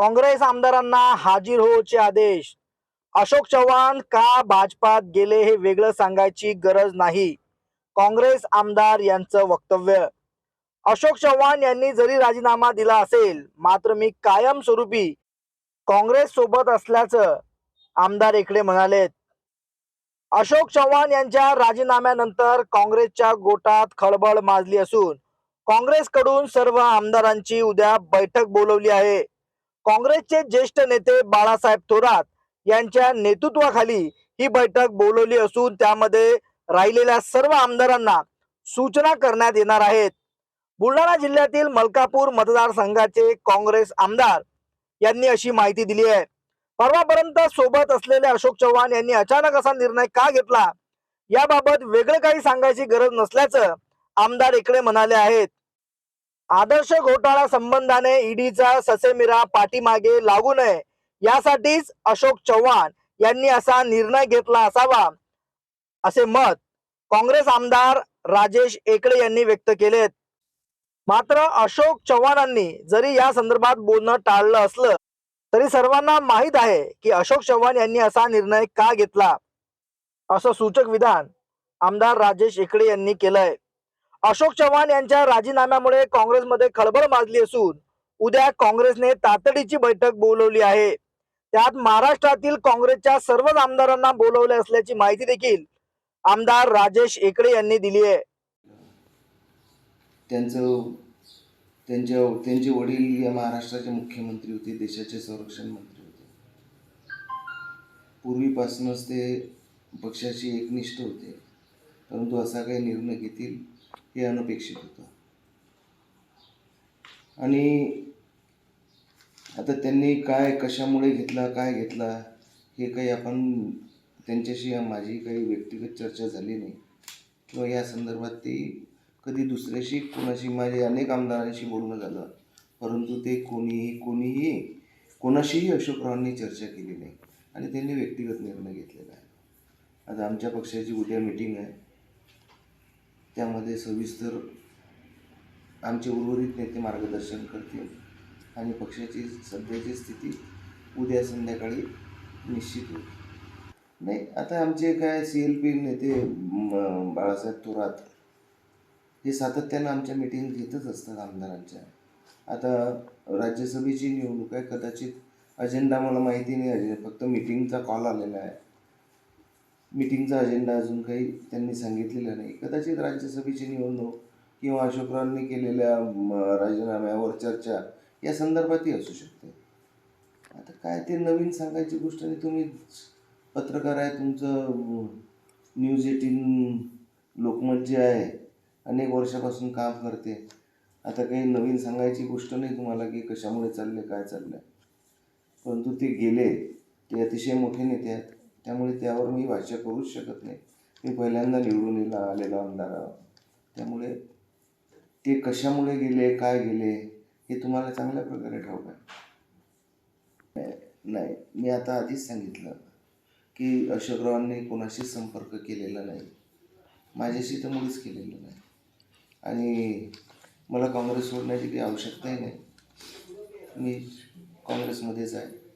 काँग्रेस आमदारांना हाजीर होचे आदेश. अशोक चव्हाण का भाजपात गेले हे वेगळं सांगायची गरज नाही. काँग्रेस आमदार यांचं वक्तव्य. अशोक चव्हाण यांनी जरी राजीनामा दिला असेल मात्र मी कायमस्वरूपी काँग्रेस सोबत असल्याचं आमदार इकडे म्हणालेत. अशोक चव्हाण यांच्या राजीनाम्यानंतर काँग्रेसच्या गोटात खळबळ माजली असून काँग्रेसकडून सर्व आमदारांची उद्या बैठक बोलवली आहे. काँग्रेसचे ज्येष्ठ नेते बाळासाहेब थोरात यांच्या नेतृत्वाखाली ही बैठक बोलवली असून त्यामध्ये राहिलेल्या सर्व आमदारांना सूचना करण्यात येणार आहेत. बुलढाणा जिल्ह्यातील मलकापूर मतदारसंघाचे काँग्रेस आमदार यांनी अशी माहिती दिली आहे. परवापर्यंत सोबत असलेले अशोक चव्हाण यांनी अचानक असा निर्णय का घेतला? याबाबत वेगळं काही सांगायची गरज नसल्याचं आमदार इकडे म्हणाले आहेत. आदर्श घोटाळा संबंधाने ईडीचा ससेमिरा पाठीमागे लागू नये. यासाठीच अशोक चव्हाण यांनी असा निर्णय घेतला असावा असे मत काँग्रेस आमदार राजेश एकळे यांनी व्यक्त केलेत. मात्र अशोक चव्हाणांनी जरी या संदर्भात बोलणं टाळलं असलं तरी सर्वांना माहीत आहे की अशोक चव्हाण यांनी असा निर्णय का घेतला? असं सूचक विधान आमदार राजेश एकळे यांनी केलंय. अशोक चव्हाण यांच्या राजीनाम्यामुळे काँग्रेसमध्ये खळबळ माजली असून उद्या काँग्रेसने तातडीची बैठक बोलवली आहे. त्यात महाराष्ट्रातील काँग्रेसच्या सर्वच आमदारांना बोलवले असल्याची माहिती देखील आमदार राजेश एकडे यांनी दिली आहे. त्यांचं त्यांच्या त्यांचे वडील या महाराष्ट्राचे मुख्यमंत्री होते देशाचे संरक्षण मंत्री होते. पूर्वीपासूनच ते पक्षाशी एकनिष्ठ होते. परंतु असा काही निर्णय घेतील हे अनपेक्षित होतं. आणि आता त्यांनी काय कशामुळे घेतला काय घेतला हे काही आपण त्यांच्याशी माझी काही व्यक्तिगत चर्चा झाली नाही. किंवा या संदर्भात ती कधी दुसऱ्याशी कोणाशी माझे अनेक आमदारांशी बोलणं झालं. परंतु ते कोणीही कोणीही कोणाशीही अशोकरावांनी चर्चा केली नाही. आणि त्यांनी व्यक्तिगत निर्णय घेतलेला आहे. आता आमच्या पक्षाची उद्या मिटिंग आहे. त्यामध्ये सविस्तर आमचे उर्वरित नेते मार्गदर्शन करतील आणि पक्षाची सध्याची स्थिती उद्या संध्याकाळी निश्चित होईल. नाही आता आमचे काय सी एल पी नेते बाळासाहेब थोरात हे सातत्यानं आमच्या मिटिंग घेतच असतात आमदारांच्या. आता राज्यसभेची निवडणूक आहे कदाचित अजेंडा मला माहिती नाही अजून फक्त मिटिंगचा कॉल आलेला आहे. मिटिंगचा अजेंडा अजून काही त्यांनी सांगितलेला नाही. कदाचित राज्यसभेची निवडणूक किंवा अशोकरावांनी केलेल्या राजीनाम्यावर चर्चा या संदर्भातही असू शकते. आता काय ते नवीन सांगायची गोष्ट नाही. तुम्ही पत्रकार आहे तुमचं न्यूज एटीन लोकमत जे आहे अनेक वर्षापासून काम करते. आता काही नवीन सांगायची गोष्ट नाही तुम्हाला की कशामुळे चालले काय चाललं. आहे परंतु ते गेले ते अतिशय मोठे नेते आहेत. त्यामुळे त्यावर मी भाष्य करूच शकत नाही. मी पहिल्यांदा निवडून येला आलेलो आमदार त्यामुळे ते कशामुळे गेले काय गेले हे तुम्हाला चांगल्या प्रकारे ठाऊक आहे. नाही- नाही मी आता आधीच सांगितलं की अशोकरावांनी कोणाशीच संपर्क केलेला नाही. माझ्याशी तर मुळीच केलेलं नाही. आणि मला काँग्रेस सोडण्याची काही आवश्यकताही नाही मी काँग्रेसमध्येच आहे.